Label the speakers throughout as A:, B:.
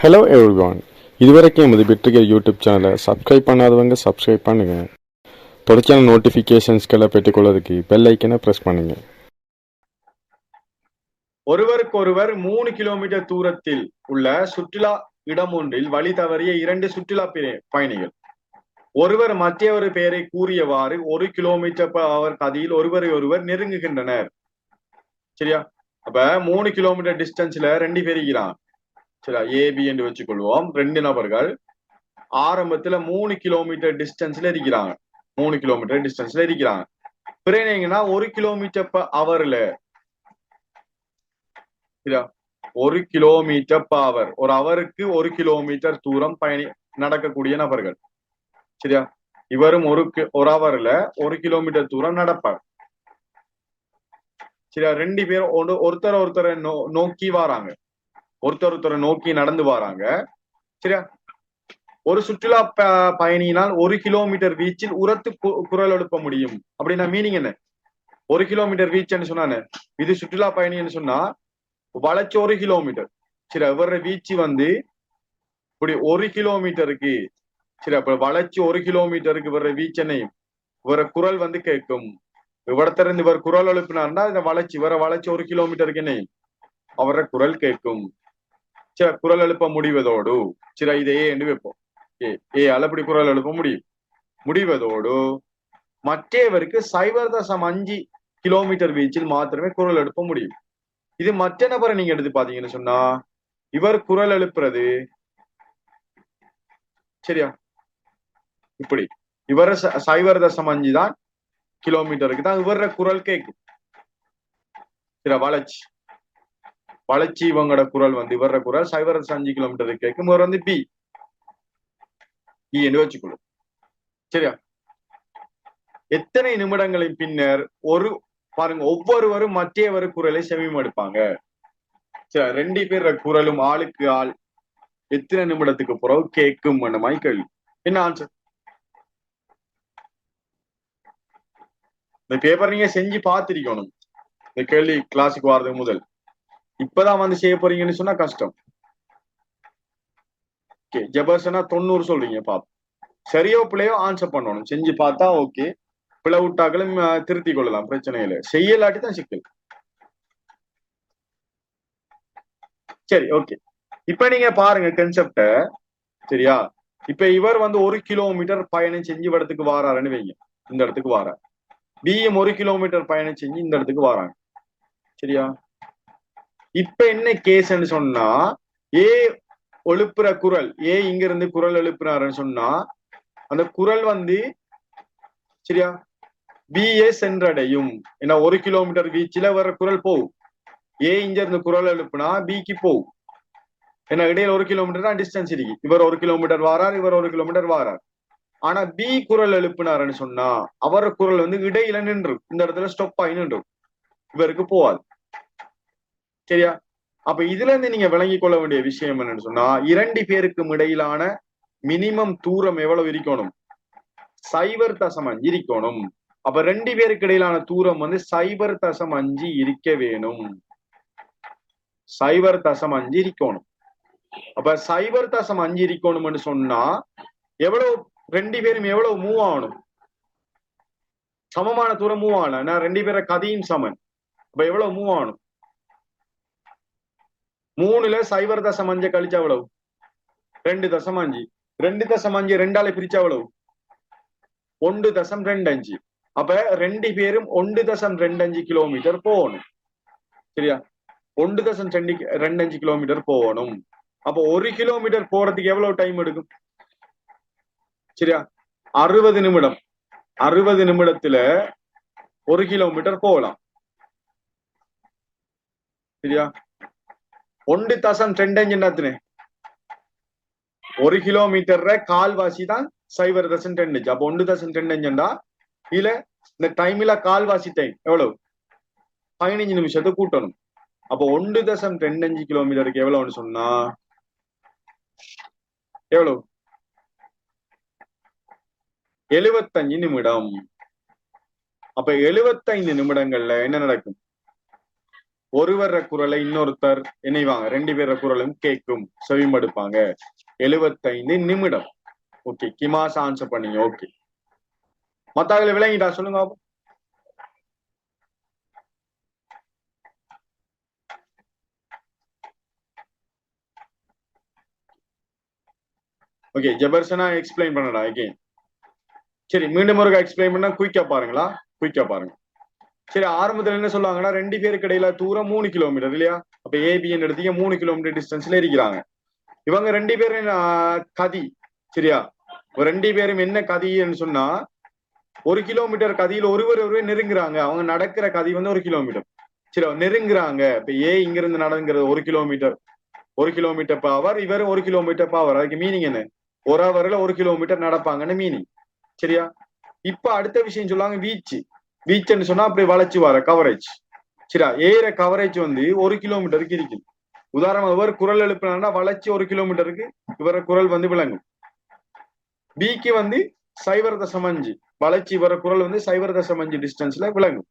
A: Hello everyone இதுவரைக்கும் எமது பிட்ரிகர் யூடியூப் சேனலை சப்ஸ்கிரைப் பண்ணாதவங்க சப்ஸ்கிரைப் பண்ணுங்க. தொடர்ச்சியான நோட்டிஃபிகேஷன்ஸ்களை பெற்றுக்கொள்வதற்கு பெல் ஐக்கனை ப்ரெஸ் பண்ணுங்க.
B: ஒருவருக்கொருவர் மூணு கிலோமீட்டர் தூரத்தில் உள்ள சுற்றுலா இடம் ஒன்றில் வழி தவறிய இரண்டு சுற்றுலா பயணிகள். ஒருவர் மற்றொரு பெயரை கூறியவாறு ஒரு கிலோமீட்டர் அவர் hour கதியில் ஒருவரை ஒருவர் நெருங்குகின்றனர். சரியா? அப்ப மூணு கிலோமீட்டர் டிஸ்டன்ஸ்ல ரெண்டு பேர் இருக்கிறான் சரியா ஏபி என்று வச்சுக்கொள்வோம். ரெண்டு நபர்கள் ஆரம்பத்துல மூணு கிலோமீட்டர் டிஸ்டன்ஸ்ல இருக்கிறாங்க. மூணு கிலோமீட்டர் டிஸ்டன்ஸ்ல இருக்கிறாங்க. பிறகு ஒரு கிலோமீட்டர் per அவர்ல ஒரு கிலோமீட்டர் பவர் ஒரு அவருக்கு ஒரு கிலோமீட்டர் தூரம் பயணி நடக்கக்கூடிய நபர்கள். சரியா? இவரும் ஒரு ஒரு அவர்ல ஒரு கிலோமீட்டர் தூரம் நடப்பார். சரியா? ரெண்டு பேரும் ஒரு- ஒருத்தர் ஒருத்தரை நோ நோக்கி வராங்க. ஒருத்தர் ஒருத்தரை நோக்கி நடந்து வராங்க. சரியா? ஒரு சுற்றுலா ப- பயணியினால் ஒரு கிலோமீட்டர் வீச்சில் உரத்து கு- குரல் எழுப்ப முடியும். அப்படின்னா மீனிங் என்ன? ஒரு கிலோமீட்டர் வீச்சுன்னு சொன்னானே இது சுற்றுலா பயணின்னு சொன்னா வளைச்சு ஒரு கிலோமீட்டர். சரி இவர வீச்சு வந்து இப்படி ஒரு கிலோமீட்டருக்கு சரி அப்ப வளைச்சு ஒரு கிலோமீட்டருக்கு வர்ற வீச்சனையும் இவர குரல் வந்து கேட்கும். இவரத்திலிருந்து இவர் குரல் எழுப்பினார்னா இந்த வளைச்சு இவரை வளைச்சு ஒரு கிலோமீட்டருக்கு என்னையும் அவர குரல் கேட்கும். குரல் எழுப்ப முடிவதோடு சில இதையே என்று வைப்போம். ஏ ஏ அளப்படி குரல் எழுப்ப முடியும்? முடிவதோடு மற்றவருக்கு சைபர் தசம் அஞ்சு கிலோமீட்டர் வீச்சில் மாத்திரமே குரல் எழுப்ப முடியும். இது மற்ற நபரை நீங்க எடுத்து பாத்தீங்கன்னு சொன்னா இவர் குரல் எழுப்புறது சரியா? இப்படி. இவர ச- சைவர் தசம் அஞ்சு தான் கிலோமீட்டருக்கு தான் இவர குரல் கேட்கும். சில வளர்ச்சி. வளர்ச்சி இவங்களோட குரல் வந்து இவர குரல் சைவர் அஞ்சு கிலோமீட்டர் கேட்கும் இவர் வந்து பி. பி என்று வச்சுக்கொள்ளும். சரியா? எத்தனை நிமிடங்களின் பின்னர் ஒரு பாருங்க ஒவ்வொருவரும் மற்றவர் குரலை செவிமடுப்பாங்க சரி ரெண்டு பேர் குரலும் ஆளுக்கு ஆள் எத்தனை நிமிடத்துக்கு பிறகு கேட்கும் மாதிரி கேள்வி. என்ன ஆன்சர் இந்த பேப்பர் நீங்க செஞ்சு பார்த்திருக்கணும். இந்த கேள்வி கிளாஸுக்கு வர்றதுக்கு முதல். இப்பதான் வந்து செய்ய போறீங்கன்னு சொன்னா கஷ்டம். ஓகே ஜபர்சனா தொண்ணூறு சொல்றீங்க பாப் சரியோ பிள்ளையோ ஆன்சர் பண்ணணும். செஞ்சு பார்த்தா ஓகே பிழை விட்டாக்களும் திருத்தி கொள்ளலாம். பிரச்சனை இல்லை. செய்யலாட்டி தான் சிக்கல். சரி ஓகே இப்ப நீங்க பாருங்க கன்செப்ட சரியா? இப்ப இவர் வந்து ஒரு கிலோமீட்டர் பயணம் செஞ்சு இடத்துக்கு வாராருன்னு வைங்க. இந்த இடத்துக்கு வாரார். பிஎம் ஒரு கிலோமீட்டர் பயணம் செஞ்சு இந்த இடத்துக்கு வாராங்க. சரியா? இப்ப என்ன கேஸ்ன்னு சொன்னா ஏ எழுப்புற குரல் ஏ இங்க இருந்து குரல் எழுப்புறாருன்னு சொன்னா அந்த குரல் வந்து சரியா? பிஏ சென்றடையும். ஏன்னா ஒரு கிலோமீட்டர் வீச்சில வர குரல் போகும். ஏ இங்க இருந்து குரல் எழுப்புனா பிக்கு போகும். ஏன்னா இடையில ஒரு கிலோமீட்டர் தான் டிஸ்டன்ஸ் இருக்கு. இவர் ஒரு கிலோமீட்டர் வாரார் இவர் ஒரு கிலோமீட்டர் வாரார். ஆனா பி குரல் எழுப்பினாருன்னு சொன்னா அவர் குரல் வந்து இடையில நின்று இந்த இடத்துல ஸ்டாப் ஆகி நின்று இவருக்கு போவாது சரியா? அப்ப இதுல இருந்து நீங்க விளங்கி கொள்ள வேண்டிய விஷயம் என்னன்னு சொன்னா இரண்டு பேருக்கும் இடையிலான மினிமம் தூரம் எவ்வளவு இருக்கணும்? சைபர் தசம் அஞ்சு இருக்கணும். அப்ப ரெண்டு பேருக்கு இடையிலான தூரம் வந்து சைபர் தசம் அஞ்சு இருக்க வேணும். சைபர் தசம் அஞ்சு இருக்கணும். அப்ப சைபர் தசம் அஞ்சு இருக்கணும்னு சொன்னா எவ்வளவு ரெண்டு பேரும் எவ்வளவு மூவ் ஆகணும்? சமமான தூரம் மூவ் ஆகணும் ஏன்னா ரெண்டு பேரை கதையும் சமன். அப்ப எவ்வளவு மூவ் ஆகணும்? மூணுல சைபர் தசம் அஞ்சு கழிச்சா அவ்வளவு ரெண்டு தசம் அஞ்சு. ரெண்டு தசம் அஞ்சு ரெண்டால பிரிச்சா அவ்வளவு ஒன்று தசம் ரெண்டு அஞ்சு. அப்ப ரெண்டு பேரும் ஒன்று தசம் ரெண்டு அஞ்சு கிலோமீட்டர் போகணும். சரியா? ஒன்று தசம் ரெண்டு ரெண்டு அஞ்சு கிலோமீட்டர் போகணும். அப்போ ஒரு கிலோமீட்டர் போறதுக்கு எவ்வளவு டைம் எடுக்கும்? சரியா? அறுபது நிமிடம். அறுபது நிமிடத்துல ஒரு கிலோமீட்டர் போகலாம். சரியா? ஒன்று தசம் ரெண்டு அஞ்சு ஒரு கிலோமீட்டர்ல கால்வாசி தான் சைபர் தசம் ரெண்டு அப்போ அப்ப ஒன்று தசம் ரெண்டு இல்ல இந்த டைம்ல கால்வாசி டைம் எவ்வளவு? பதினஞ்சு நிமிஷத்தை கூட்டணும். அப்போ ஒன்று தசம் ரெண்டு அஞ்சு கிலோமீட்டருக்கு எவ்வளவுன்னு சொன்னா? எவ்வளவு? எழுபத்தஞ்சு நிமிடம். அப்ப எழுபத்தைந்து நிமிடங்கள்ல என்ன நடக்கும்? ஒருவர குரலை இன்னொருத்தர் இணைவாங்க. ரெண்டு பேர குரலும் கேட்கும் செவிமடுப்பாங்க எழுபத்தைந்து நிமிடம். ஓகே கிமாஸ் ஆன்சர் பண்ணீங்க. ஓகே மத்தாக்களை விளங்கிட்டா சொல்லுங்க ஓகே ஜெபர்சனா எக்ஸ்பிளைன் பண்ணடா ஓகே சரி மீண்டும் ஒரு எக்ஸ்பிளைன் பண்ணா குயிக்கா பாருங்களா? குயிக்கா பாருங்க. சரி ஆரம்பத்துல என்ன சொல்லுவாங்கன்னா ரெண்டு பேருக்கு இடையில தூரம் மூணு கிலோமீட்டர் இல்லையா? அப்ப ஏபிஎன் எடுத்தீங்க மூணு கிலோமீட்டர் டிஸ்டன்ஸ்ல இருக்கிறாங்க. இவங்க ரெண்டு பேரும் ஆஹ், கதி சரியா? ரெண்டு பேரும் என்ன கதின்னு சொன்னா ஒரு கிலோமீட்டர் கதியில ஒருவர் ஒருவர் நெருங்குறாங்க. அவங்க நடக்கிற கதி வந்து ஒரு கிலோமீட்டர் சரி நெருங்குறாங்க. இப்ப ஏ இங்க இருந்து நடங்கிறது ஒரு கிலோமீட்டர் ஒரு கிலோமீட்டர் பவர் இவர் ஒரு கிலோமீட்டர் பவர் அதுக்கு மீனிங் என்ன? ஒரு ஹவர்ல ஒரு கிலோமீட்டர் நடப்பாங்கன்னு மீனிங் சரியா? இப்ப அடுத்த விஷயம் சொல்லுவாங்க வீச்சு. வீச்சுன்னு சொன்னா அப்படி வளைச்சு வர கவரேஜ் சரியா? ஏற கவரேஜ் வந்து ஒரு கிலோமீட்டருக்கு இருக்குது உதாரணமா இவர் குரல் எழுப்பினா வளைச்சு ஒரு கிலோமீட்டருக்கு இவர குரல் வந்து விளங்கும். பிக்கு வந்து சைவர் தசம் அஞ்சு வளைச்சு இவர குரல் வந்து சைவர் தசம் அஞ்சு டிஸ்டன்ஸ்ல விளங்கும்.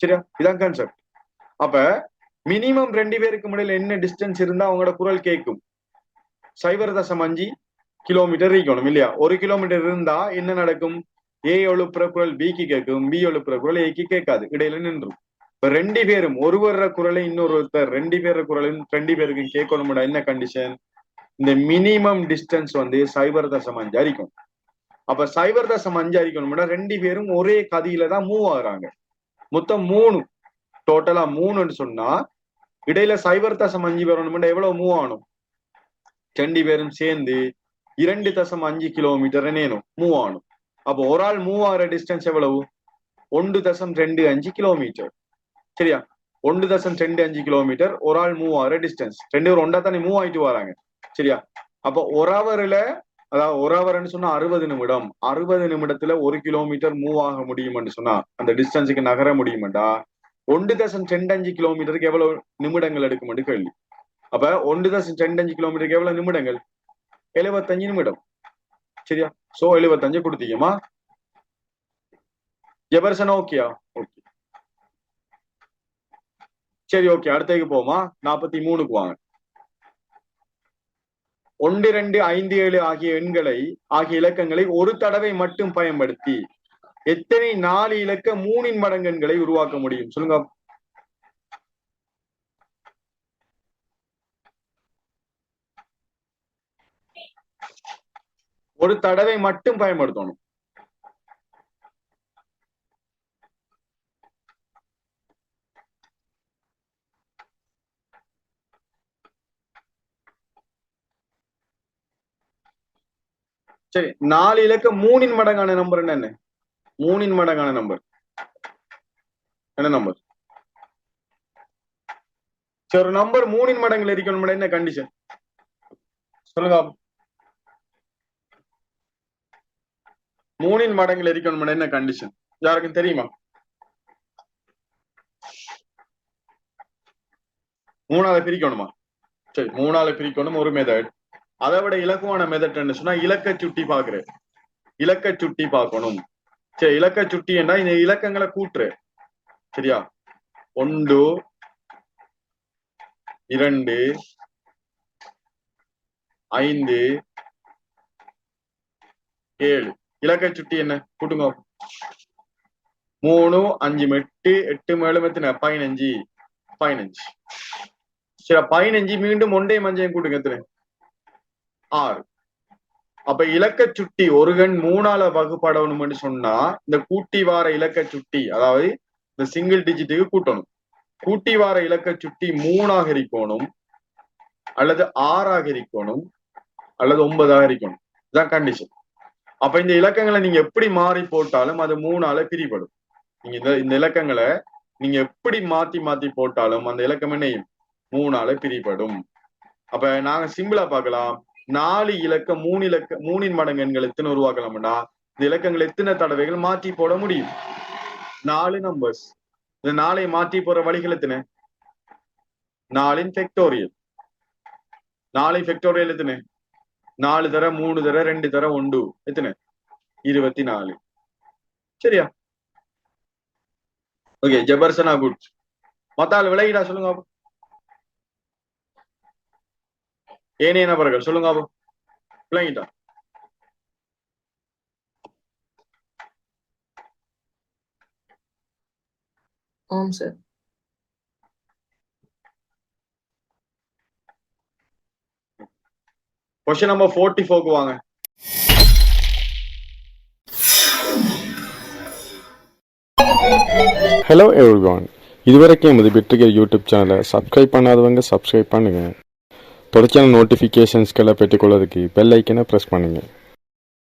B: சரியா? இதான் கான்செப்ட் அப்ப மினிமம் ரெண்டு பேருக்கு முடியல என்ன டிஸ்டன்ஸ் இருந்தா அவங்களோட குரல் கேட்கும்? சைவர் தசம் அஞ்சு கிலோமீட்டர் இருக்கணும் இல்லையா? ஒரு கிலோமீட்டர் இருந்தா என்ன நடக்கும்? ஏ எழுப்புற குரல் பிக்கு கேட்கும் பி எழுப்புற குரல் ஏக்கு கேட்காது இடையில நின்றும். இப்ப ரெண்டு பேரும் ஒருவர குரலை இன்னொருத்தர் ரெண்டு பேர குரலும் ரெண்டு பேருக்கும் கேட்கணும்டா என்ன கண்டிஷன் இந்த மினிமம் டிஸ்டன்ஸ் வந்து சைபர் தசம் அஞ்சு அரிக்கும். அப்ப சைபர் தசம் அஞ்சு அரிக்கணும்னா ரெண்டு பேரும் ஒரே கதியில தான் மூவ் ஆகுறாங்க. மொத்தம் மூணு. டோட்டலா மூணுன்னு சொன்னா இடையில சைபர் தசம் அஞ்சு வரணும்னா எவ்வளவு மூவ் ஆகணும்? ரெண்டு பேரும் சேர்ந்து இரண்டு தசம் அஞ்சு கிலோமீட்டர் நேனும் மூவ் ஆகணும். அப்போ ஒரு ஆள் மூவ் ஆகிற டிஸ்டன்ஸ் எவ்வளவு? ஒன்று தசம் ரெண்டு அஞ்சு கிலோமீட்டர் சரியா? ஒன்று தசம் ரெண்டு அஞ்சு கிலோமீட்டர் ஒரு ஆள் மூவ் ஆகிற டிஸ்டன்ஸ் ரெண்டு பேரும் ஒன்றா தானே மூவ் ஆயிட்டு வராங்க. சரியா? அப்போ ஒரு ஹவர்ல அதாவது ஒரு ஹவர்னு சொன்னா அறுபது நிமிடம். அறுபது நிமிடத்துல ஒரு கிலோமீட்டர் மூவ் ஆக முடியும்னு சொன்னா அந்த டிஸ்டன்ஸுக்கு நகர முடியுமாண்டா? ஒன்று தசம் ரெண்டு அஞ்சு கிலோமீட்டருக்கு எவ்வளவு நிமிடங்கள் எடுக்கும்னு கேள்வி. அப்ப ஒன்று தசம் ரெண்டு அஞ்சு கிலோமீட்டருக்கு எவ்வளவு நிமிடங்கள்? எழுபத்தஞ்சு நிமிடம். சரியா? சோ எழுபத்தஞ்சு கொடுத்தீங்கம்மா? ஜெபர்சன் ஓகேயா ஓகே சரி ஓகே அடுத்ததுக்கு போமா நாற்பத்தி மூணுக்கு வாங்க. ஒன்று ரெண்டு ஐந்து ஏழு ஆகிய எண்களை ஆகிய இலக்கங்களை ஒரு தடவை மட்டும் பயன்படுத்தி எத்தனை நாலு இலக்க மூணின் மடங்கு எண்களை உருவாக்க முடியும்? சொல்லுங்க ஒரு தடவை மட்டும் பயன்படுத்தணும். சரி நாலு இலக்க மூணின் மடங்கான நம்பர் என்ன மூணின் மடங்கான நம்பர் என்ன நம்பர் சரி ஒரு நம்பர் மூணின் மடங்குல இருக்கணும் என்ன கண்டிஷன் சொல்லுங்க மூணின் மடங்கில் இருக்கணும் என்ன கண்டிஷன் யாருக்கும் தெரியுமா? மூணால பிரிக்கணுமா? சரி மூணால பிரிக்கணும் ஒரு மெதட் அதை விட இலக்குவான மெத்தட் சொன்னா இலக்க சுட்டி பாக்குறேன் இலக்க சுட்டி பார்க்கணும். சரி இலக்க சுட்டி என்ன? இந்த இலக்கங்களை கூட்டுரு. சரியா? ஒன்று இரண்டு ஐந்து ஏழு. இலக்கை சுட்டி என்ன? கூட்டுங்க. மூணு அஞ்சு எட்டு எட்டு மேலும் எத்தனை? பதினஞ்சு. பதினஞ்சு. சரி பதினஞ்சு மீண்டும் ஒன்றையும் மஞ்சையும் கூட்டுங்க எத்தனை? ஆறு. அப்ப இலக்க சுட்டி ஒரு கண் மூணால வகுப்படணும்னு சொன்னா இந்த கூட்டி வார இலக்க சுட்டி அதாவது இந்த சிங்கிள் டிஜிட்டுக்கு கூட்டணும். கூட்டி வார இலக்க சுட்டி மூணாக இருக்கணும் அல்லது ஆறாக இருக்கணும் அல்லது ஒன்பதாக இருக்கணும். இதுதான் கண்டிஷன் அப்ப இந்த இலக்கங்களை நீங்க எப்படி மாறி போட்டாலும் அது மூணால பிரிபடும். நீங்க இந்த இந்த இலக்கங்களை நீங்க எப்படி மாத்தி மாத்தி போட்டாலும் அந்த இலக்கம் என்ன மூணால பிரிபடும். அப்ப நாங்க சிம்பிளா பார்க்கலாம். நாலு இலக்க மூணு இலக்க மூணின் மடங்கு எண்கள் எத்தனை உருவாக்கலாம்னா இந்த இலக்கங்கள் எத்தனை தடவைகள் மாற்றி போட முடியும்? நாலு நம்பர்ஸ் இந்த நாளை மாற்றி போற வழிகள் எத்தனை? நாலின் ஃபெக்டோரியல் நாளை ஃபெக்டோரியல் எத்தனை? நாலு தர மூணு தர ரெண்டு தர ஒன்று. எத்தனை? இருபத்தி நாலு சரியா ஓகே ஜபர்சனா குட் மத்தால் விலகிடா சொல்லுங்க அப்போ ஏனைய நபர்கள் சொல்லுங்க அப்போ விளங்கிட்டா?
C: ஆம் சார்
B: கொஸ்டின் நம்பர் ஃபோர்ட்டி ஃபோர்க்கு வாங்க.
A: ஹலோ எவ்ரிவான் இதுவரைக்கும் எமது வெற்றிகள் யூடியூப் சேனலை சப்ஸ்கிரைப் பண்ணாதவங்க சப்ஸ்கிரைப் பண்ணுங்கள் தொடர்ச்சியான நோட்டிஃபிகேஷன்ஸ்களை பெற்றுக்கொள்வதற்கு பெல் ஐக்கனை ப்ரெஸ் பண்ணுங்கள்